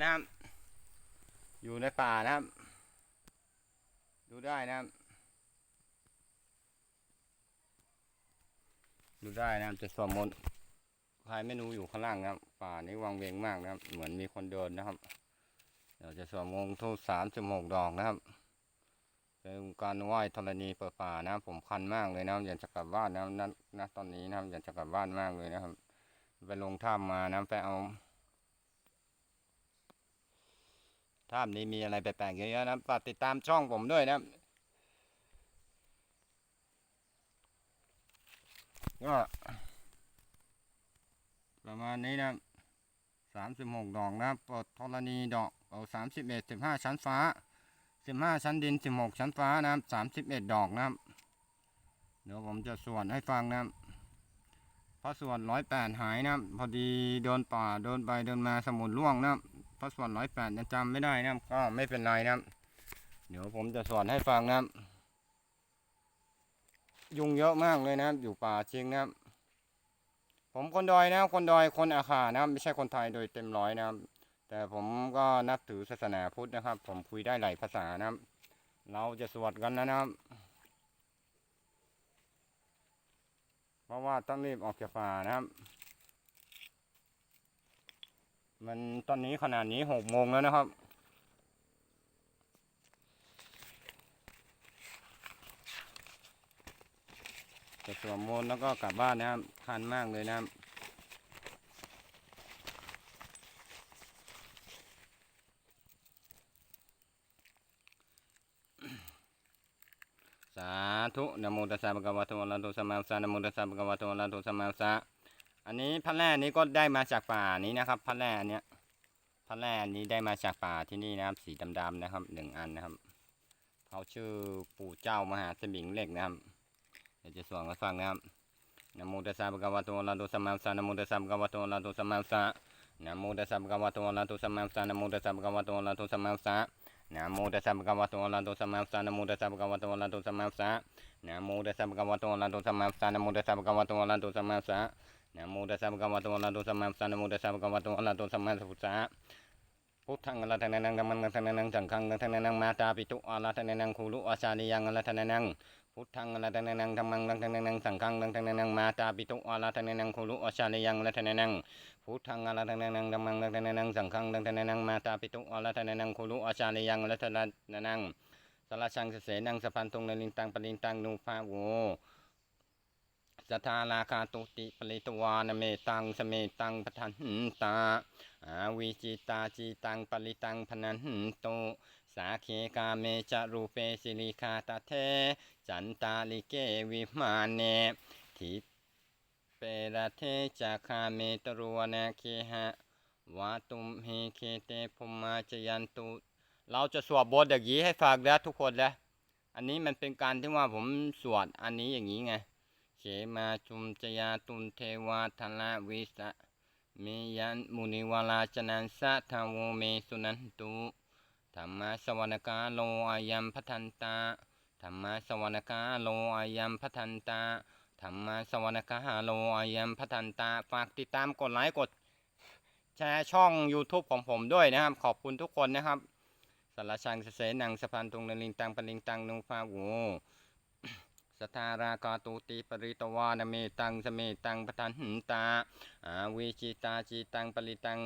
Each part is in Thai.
นะครับ อยู่ในป่านะครับ ดูได้นะครับ ดูได้นะครับจะสวดมนต์ใครไม่รู้อยู่ข้างล่างนะครับ ป่านี้วังเวงมากนะครับ เหมือนมีคนเดินนะครับ เดี๋ยวจะสวดมนต์ทูสามสิบหกดอกนะครับเป็นการไหว้ธรณีเปิดป่านะครับผมคันมากเลยนะครับอยากจะกลับบ้านนะครับณตอนนี้นะครับอยากจะกลับบ้านมากเลยนะครับ ไปลงถ้ำมานะครับไปเอา ถ้ำนี้มีอะไรแปลกๆเยอะๆนะฝากติดตามช่องผมด้วยนะก็ประมาณนี้นะสามสิบหกดอกนะปลดธรณีดอกเอาสามสิบเอ็ดสิบห้าชั้นฟ้าสิบห้าชั้นดินสิบหกชั้นฟ้านะครับสามสิบเอ็ดดอกนะครับเดี๋ยวผมจะสวดให้ฟังนะครับพระสวดร้อยแปดหายนะ พอดีเดินป่าเดินไปเดินมาสมุดล่วงนะครับ พระสวดร้อยแปดยังจำไม่ได้นะครับก็ไม่เป็นไรนะครับ เดี๋ยวผมจะสวดให้ฟังนะครับ ยุงเยอะมากเลยนะครับ อยู่ป่าจริงนะครับ ผมคนดอยนะครับคนดอยคนอาคานะครับ ไม่ใช่คนไทยโดยเต็มร้อยนะครับ แต่ผมก็นับถือศาสนาพุทธนะครับ ผมคุยได้หลายภาษานะครับ เราจะสวดกันนะครับเพราะว่าต้องรีบออกจากป่านะครับ มันตอนนี้ขนาดนี้หกโมงแล้วนะครับ จะสวมมนต์แล้วก็กลับบ้านนะครับคันมากเลยนะครับสาธุนะโมตัสสะภะคะวะโตอะระหะโตสัมมาสัมพุทธัสสะนะโมตัสสะภะคะวะโตอะระหะโตสัมมาสัมพุทธัสสะ อันนี้พระแร่นี้ก็ได้มาจากป่านี้นะครับพระแร่อันเนี้ยพระแร่นี้ได้มาจากป่าที่นี่นะครับ สีดำๆนะครับหนึ่งอันนะครับเขาชื่อปู่เจ้ามหาสมิงเหล็กนะครับเดี๋ยวจะสวดให้ฟังนะครับนะโมตัสสะภะคะวะโตอะระหะโตสัมมาสัมพุทธัสสะนะโมตัสสะภะคะวะโตอะระหะโตสัมมาสัมพุทธัสสะนะโมตัสสะภะคะวะโตอะระหะโตสัมมาสัมพุทธัสสะนะโมตัสสะภะคะวะโตอะระหะโตสัมมาสัมพุทธัสสะนะโมตัสสะภะคะวะโตอะระหะโตสัมมาสัมพุทธัสสะนะโมตัสสะภะคะวะโตอะระหะโตสัมมาสัมพุทธัสสะนะโมตัสสะภะคะวะโตอะระหะโตสัมมาสัมพุทธัสสะนะโมตัสสะภะคะวะโตอะระหะโตสัมมาสัมพุทธัสสะ นะโมตัสสะภะคะวะโตอะระหะโตสัมมาสัมพุทธัสสะนะโมตัสสะภะคะวะโตอะระหะโตสัมมาสัมพุทธัสสะพุทธังอะระทะนังธัมมังอะระทะนังสังฆังอะระทะนังมาตาปิตุอะระทะนังคูลุอาชาลิยังอะระทะนังพุทธังอะระทะนังธัมมังอะระทะนังสังฆังอะระทะนังมาตาปิตุอะระทะนังคูลุอาชาลิยังอะระทะนังพุทธังอะระทะนังธัมมังอะระทะนังสังฆังอะระทะนังมาตาปิตุอะระทะนังคูลุอาชาลิยังอะระทะนังสารชังเสนังสะพันตุงนลินตังปลินตังนูภาโว สัทาราคาตุติปริตวานเมตังสเมตังปทันตาอาวิจิตาจิตังปริตังพนันโตสาเคกาเมจารูเปสิริคาตเท จันตาลิเกวิมาเนทิเประเทจาคาเมตรวนาเคหะวาตุมเฮเคเตภุมาจยันตุ เราจะสวดบทอย่างนี้ให้ฟังนะทุกคนนะอันนี้มันเป็นการที่ว่าผมสวดอันนี้อย่างนี้ไง มาจุมจยาตุนเทวาทละวิสะเมยันมุนิวาลาจนันสะทาวเมสุนันตุธรรมะสวรรกาโลอายัมพัทันตาธรรมะสวรรกาโลอายัมพัทันตาธรรมะสวรรกาโลอายัมพัทันตา ฝากติดตามกดไลค์กด แชร์ช่อง YouTube ของผมด้วยนะครับ ขอบคุณทุกคนนะครับสารชังเสนังสะพานตุงนลิงตังปลิงตังนุภาโว สทารากาตุติปริตวานเมตังสเมตังปทันหนตาอาวิจิตาจิตังปริตัง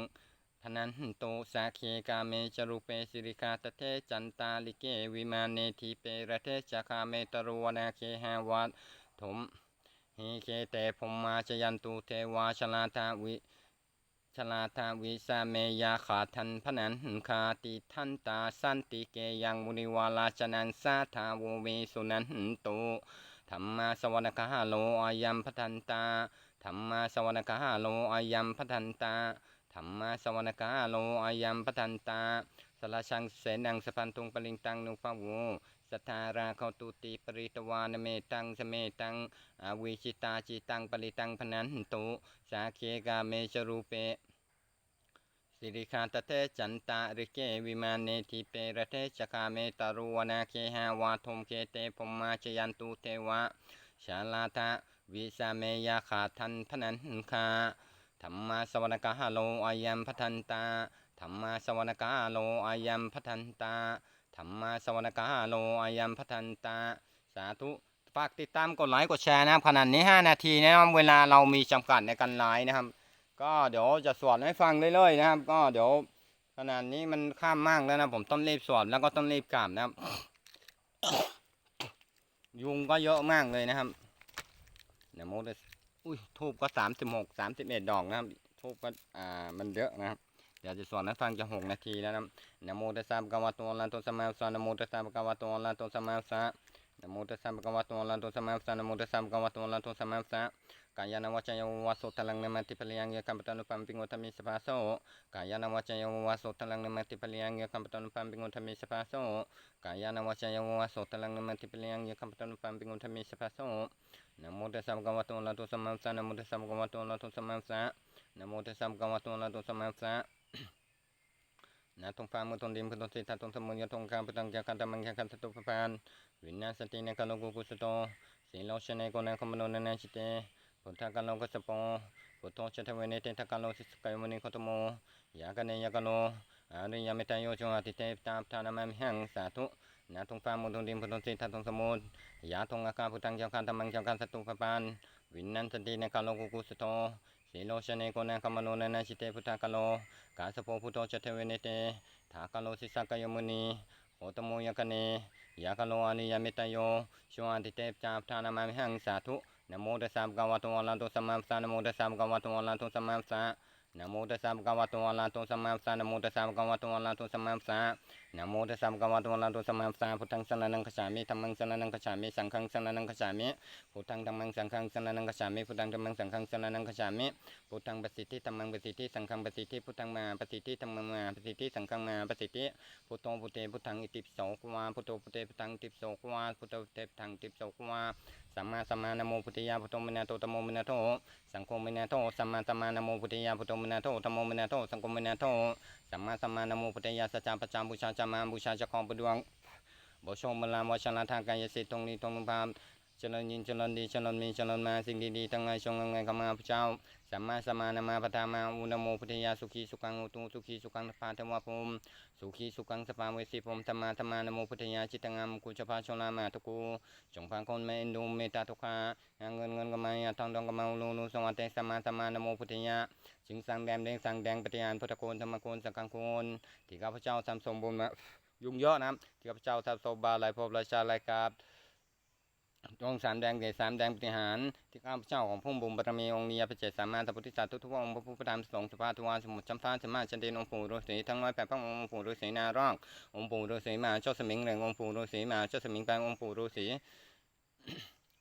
พนันโตสาเคกาเมจรูเปสิริกาตเทจันตาลิเกวิมาเนทีเประเทจคาเมตรวนาเคหาวัตถมหิเคเตพมมาชยันตุเทวาชลาทาวิ ชลาทาวิสาเมยาขาทันพนันคาติทันตาสันติเกยังมุนิวาลาชนันสาทาโวเวสุนันโตธรรมาสวรรคาโลอายัมพัทันตาธรรมาสวรรคาโลอายัมพัทันตาธรรมาสวรรคาโลอายัมพัทันตาสลาชังเสนังสพันตุงปลิงตังนุภาโว สทาราเขาตุติปริตวานเมตังสเมตังอวิชิตาจิตังปริตังพนันโตสาเคกาเมจรูเปสิริคาตเตจันตาริเกวิมาเนทิเประเทชคาเมตารุวนาเคหาวาทมเคเตพมมาชยันตุเทวะชาลาทะวิสาเมยาขาทันพนันคาธรรมาสวรรกาโลอายัมพัทันตาธธรรมาสวนกาโลอายัมพัทันตา ธรรมาสวนกาโลอายัมพัทันตาสาธุฝากติดตามกดไลค์กดแชร์นะครับขนาดนี้ 5 นาทีนะครับเวลาเรามีจำกัดในการไลฟ์นะครับ ก็เดี๋ยวจะสวดให้ฟังเรื่อยๆนะครับ ก็เดี๋ยวขนาดนี้มันข้ามมากแล้วนะผมต้องรีบสวดแล้วก็ต้องรีบกลับนะครับ ยุงก็เยอะมากเลยนะครับเดี๋ยโมเดสอุ้ยทูบก็สามสิบหกสามสิบเอ็ดดอกนะครับทูบก็อ่ามันเยอะนะครับ เดี๋ยวจะสวดให้ฟังจะหกนาทีแล้วนะครับนะโมตัสสะภะคะวะโตอะระหะโตสัมมาสัมพุทธัสสะนะโมตัสสะภะคะวะโตอะระหะโตสัมมาสัมพุทธัสสะนะโมตัสสะภะคะวะโตอะระหะโตสัมมาสัมพุทธัสสะนะโมตัสสะภะคะวะโตอะระหะโตสัมมาสัมพุทธะกายานวจโยวาโสทลังเนมัตติปลียงเยกัมปตันุปัมปิงโอทมิสภาโสกายานวจโยวาโสทลังนมติปะลียงเยกัมปตันุปัมปิงโอทมิสภาโสกายานวจโยวาโสทลังนมติปลียงเยกัมปตันุปัมปิงโอทมิสภาโสนะโมตัสสะภะคะวะโตอะระหะโตสัมมาสัมพุทธัสสะนะโมตัสสะภะคะวะโตอะระหะโตสัมมาสัมพุทธัสสะนะโมตัสสะภะคะวะโตอะระหะโตสัมมาสัมพุทธัสสะ นะตรงฟ้ามือตรงดินพื้นตรงสีตาตรงสมุนยตรงกาพื้นตรงแก้วกันตมังแก้วกันสตุปปานวิญญาสติในกาลกุกุสโตสีโลชเนโกนังคมโนนันจิเตพุทธกาลกุสปงพุทโธชตเวเนเตทกาลสิสกายมุนิโคตโมยากเนยากโนอาริยเมตโยจงอติเตตาปทานามัมหังสาธุนะตรงฟ้ามือตรงดินพื้นตรงสีตาตรงสมุนยาตรงอากาพุทธังแก้วกันตมังแก้วกันสตุปปานวิญญาสติในกาลกุกุสโต สีโลชเนโกนังคมโนนันจิเตพุทธกาลกาสโปพุทโธชตเวเนเตทากโลสิสกยมุนีโหตโมยกเนยากโลอานิยเมตโยชวนติเตปจาปทานามามิหังสาธุนโมตัสสะภะคะวะโตอะระหะโตสัมมาสัมพุทธัสสะนโมตัสสะภะคะวะโตอะระหะโตสัมมาสัมพุทธัสสะนโมตัสสะภะคะวะโตอะระหะโตสัมมาสัมพุทธัสสะนโมตัสสะภะคะวะโตอะระหะโตสัมมาสัมพุทธัสสะ นะโมตัสสะภะคะวะโตอะระหะโตสัมมาสัมพุทธัสสะพุทธังสรณังคัจฉามิธัมมังสรณังคัจฉามิสังฆังสรณังคัจฉามิพุทธังธัมมังสังฆังสรณังคัจฉามิพุทธังธัมมังสังฆังสรณังคัจฉามิพุทธังปสิทธิธัมมังปสิทธิสังฆังปสิทธิพุทธังมาปสิทธิธัมมังมาปสิทธิสังฆังมาปสิทธิพุทโธพุทเตพุทธังอิติปิโสกวาพุทโธพุทเตพุทธังอิติปิโสกวาพุทโธพุทเตพุทธังอิติปิโสกวาสัมมาสัมมานโมพุทธิยาพุทโธมินาโตตโมมินาโตสังโฆมินาโตสัมมาสัมมานโมพุทธิยาพุทโธมินาโตตโมมินาโตสังโฆมินาโต สัมมาสัมมานโมพุทธยาสัจจาปัจจาบูชาจามาบูชาจะของประดวงบชมบลามวชนาทางกายสิทธิ์ตรงนี้ตรงนุภาพเจริญยินเจริญดีเจริญมีเจริญมาสิ่งดีๆทั้งหลายจงเงยเข้ามาพระเจ้า สัมมาสัมมานะมาปะทามาอุนโมพุทธิยาสุขีสุขังอุตุสุขีสุขังสปาเทวะภูมิสุขีสุขังสปาเวสีผมธรรมาธรรมานโมพุทธยาจิตงามกุจภาชนามาทุกูจงพาคนไม่เอนดูเมตตาทุกขาเงินเงินก็มาทองทองก็มาลูลูสวัสดิ์สัมมาสัมมานโมพุทธยาจึงสังแดงแดงสังแดงปฏิญาณพุทธโกนธรรมโกนสังฆโกนที่ข้าพเจ้าทำสมบูรณ์มายุ่งเยอะนะที่ข้าพเจ้าทำสมบาลายภพหลาชาลายกาบ องสามแดงเกศสามแดงปฏิหารที่ข้าพเจ้าของพุ่มบุญบารมีองค์นี้พระเจตสามารถสัพพุทธิสัตว์ทุกองค์พระพุทธธรรมสงฆ์สภาทุวาสมุทรจำพาสมมาจันเดนองค์ปู่ฤาษีทั้งร้อยแปดพระองค์องค์ปู่ฤาษีนาร่ององค์ปู่ฤาษีมาเจ้าสมิงเหลืององค์ปู่ฤาษีมาเจ้าสมิงแปลงองค์ปู่ฤาษี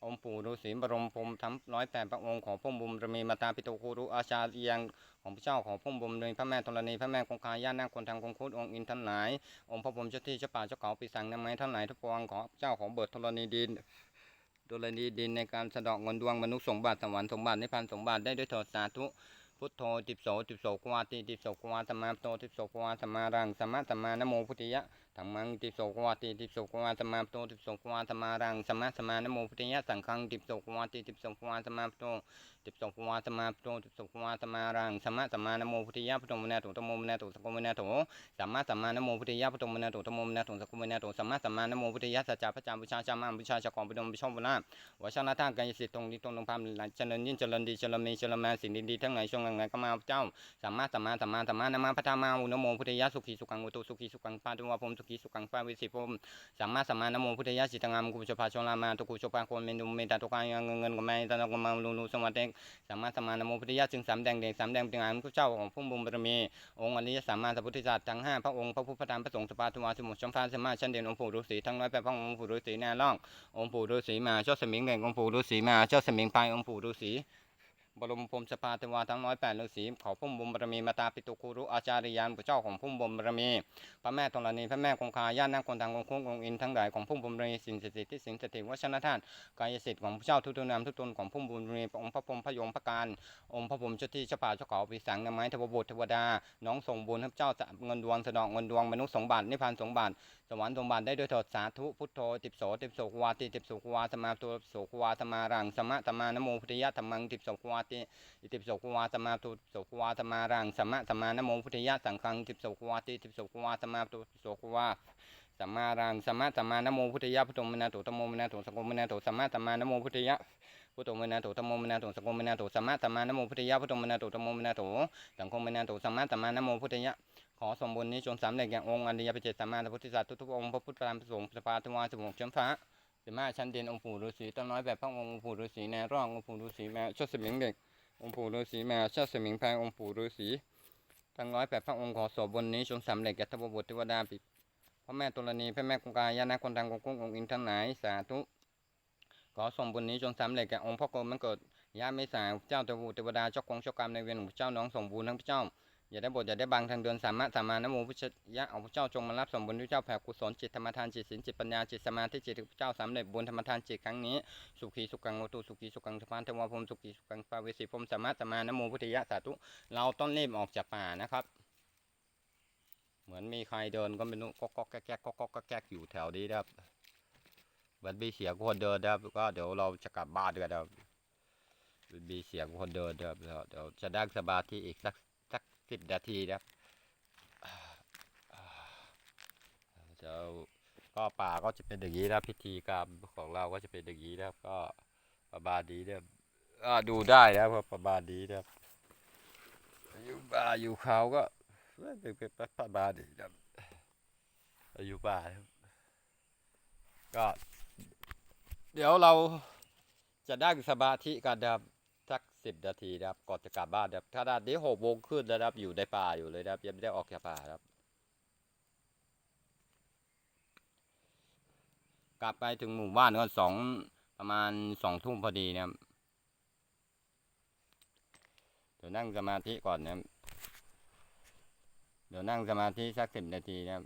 องค์ปู่ฤาษีบรมพรมทั้งร้อยแปดพระองค์ของพุ่มบุญบารมีมาตาปิโตคูรุอาชาเอียงของพระเจ้าของพุ่มบุญโดยพระแม่ธรณีพระแม่คงคาย่านาคคนทางคงคุดองค์อินทั้งหลายองค์พระพรหมเจ้าที่เจ้าป่าเจ้าเขาปีสังนางไม้ทั้งหลายทุกปวงขอเจ้าของเบิดธรณีดิน ดุลดีดินในการสะเดอกเงินดวงมนุษย์สมบัติสวรรค์สมบัตินิพพานสมบัติได้ด้วยเถิดสาธุพุทโธติปโสติปโสกวาติติปโสกวาสมาโตติปโสกวาสมารังสมาสมานโมพุทธิยะ ธรรมังติโสกวาติติโสกวาสมมาโตติโสกวาสมารังสมาสมานโมพุทธิยะสังฆังติโสกวาติติโสกวาสมมาโตติโสกวาสมมาโตติโสกวาสมารังสมาสมานโมพุทธิยะพุทโธมนาโตตโมมนาโตสกโมนาโตสัมมาสัมมานโมพุทธิยะพุทโธมนาโตตโมมนาโตสกโมนาโตสัมมาสัมมานโมพุทธิยะสัจจะพระจามบุชาจามาบุชาจะของบุดมบุชมบุญนาวชนะทางกายสิตรงนี้ตรงตรงพามหลังเจริญยิ่งเจริญดีเจริญมีเจริญมาสิ่งดีๆทั้งหลายช่วงหลังไหนก็มาเจ้าสัมมาสัมมาสัมมาสัมมานามาพระธรรมาอุนโมพุทธิยะสุขีสุขังอุตุสุขีสุขังปาตุวะพรมสุขีสุขังปาวิสิพรหมสัมมาสัมมานโมพุทธิยะจิตงามกุจภาชลามาตุกุจภาโคนเมนุเมตตาตุกายเงินเงินก็ไม่ตะนกมาลูลูสวัสดิ์สัมมาสัมมานโมพุทธิยะจึงสามแดงเด่งสามแดงเป็นงานพระเจ้าของพุ่มบุญบารมี องค์อริยสัมมาสัพพุทธเจ้าทั้งห้าพระองค์พระพุทธพระธรรมพระสงฆ์สปาตุวาสมุทรชมพาสมาชันเด่นองค์ปู่ฤาษีทั้งร้อยแปดพระองค์ปู่ฤาษีแน่ล่ององค์ปู่ฤาษีมาเจ้าสมิงแห่งองค์ปู่ฤาษีมาเจ้าสมิงไปองค์ปู่ฤาษี บรมพรมสภาเทวาทั้งร้อยแปดฤาษีขอพุ่มบุญบารมีมาตาปิตุคูรุอาจาริยานพระเจ้าของพุ่มบุญบารมีพระแม่ธรณีพระแม่คงคาญาตินาคคนทางองคุ้งองค์อินทั้งหลายของพุ่มบุญบารมีสิ่งศักดิ์สิทธิ์ที่สิงสถิตวัชนทานกายสิทธิ์ของพระเจ้าทุกตัวนามทุกตนของพุ่มบุญบารมีองค์พระพรหมพระยงพระการองค์พระพรหมเจ้าที่เจ้าป่าเจ้าเขาปีสังนไม้เทวบุตรเทวดาน้องส่งบุญให้เจ้าเงินดวงสะเดอกเงินดวงมนุษย์สมบัตินิพพานสมบัติ สวรรค์สมบัติได้ด้วยเถิดสาธุพุทโธติปโสติปโสกวาติติปโสกวาสมาตัวติปโสกวาสมารังสมะตมานโมพุทธยะธรรมังติปโสกวาติอิติปโสควาสมาตุโสควาสมารังสมมาสัมานโมพุทธยะสังฆังอิติปโสควาติอิติปโสควาสมาตุโสควาสมารังสมมาสัมานโมพุทธยะพุทโธมนาตุตมโมมนาตุสังโฆมนาตุสมมาสัมานโมพุทธยะ พุทโธมนาโตุตมโมมนาตุสังโฆมนาตุสัมมาสัมมานโมพุทธยะพุทโธมนาโตุตมโมมนาตุสังโฆมนาตุสัมมาสัมมานโมพุทธยะขอสมบูรณ์นี้จงสำเร็จแก่องค์อริยปเจตสัมมาสัมพุทธศาสตร์ทุกๆองค์พระพุทธพระธรรมพระสงฆ์พระปาตวาสมุขเชื้นฟ้าสิบห้าชั้นเด่นองค์ปู่ฤาษีต้นน้อยแบบพระองค์ปู่ฤาษีแนร่ององค์ปู่ฤาษีแม่ชดสมิงเด็กองค์ปู่ฤาษีแม่ชดสมิงแพงองค์ปู่ฤาษีทั้งร้อยแปดพระองค์ขอสมบูรณ์นี้จงสำเร็จแก่ทวบุตรเทวดาปิพระแม่ตุลนีพระแม่คงคายานาคนดังกงกุ้งองค์อินทั้งหลายสาธุ ขอสมบูรณ์นี้จงสำเร็จแก่องค์พ่อโกรมมันเกิดยาไม่สายเจ้าเทวบุตรเทวดาเจ้ากองเจ้ากรรมในเวรของเจ้าน้องสมบูรณ์ทั้งพระเจ้าอย่าได้บทอย่าได้บังทางเดินสามารถสามานโมพุทธยะเอาพระเจ้าจงมารับสมบุญพระเจ้าแผ่กุศลจิตธรรมทานจิตศีลจิตปัญญาจิตสมาธิจิตพระเจ้าสำเร็จบุญธรรมทานจิตครั้งนี้สุขีสุขังโอตุสุขีสุขังสพานเทวพรมสุขีสุขังปาเวสีพรมสามารถสามานโมพุทธยะสาธุเราต้องรีบออกจากป่านะครับ เหมือนมีใครเดินก็ไม่รู้ก็ก็แก๊กก็ก็แก๊กแก๊กอยู่แถวนี้นะครับ เหมือนมีเสียงคนเดินนะครับก็เดี๋ยวเราจะกลับบ้านกันนะครับมีเสียงคนเดินนะครับเดี๋ยวเดี๋ยวจะนั่งสมาธิอีกสักสักสิบนาทีนะครับเจ้าก็ป่าก็จะเป็นอย่างนี้นะพิธีกรรมของเราก็จะเป็นอย่างนี้นะครับ ก็ประมาณนี้นะครับก็ดูได้นะครับประมาณนี้นะครับอยู่ป่าอยู่เขาก็เป็นเป็นประมาณนี้นะอยู่ป่าก็ เดี๋ยวเราจะนั่งสมาธิกันนะครับสักสิบนาทีนะครับก่อนจะกลับบ้านนะครับถ้าด้านนี้หกโมงขึ้นนะครับ อยู่ในป่าอยู่เลยนะครับ ยังไม่ได้ออกจากป่าครับกลับไปถึงหมู่บ้านก็สองประมาณสองทุ่มพอดีนะครับเดี๋ยวนั่งสมาธิก่อนนะครับเดี๋ยวนั่งสมาธิสักสิบนาทีนะครับ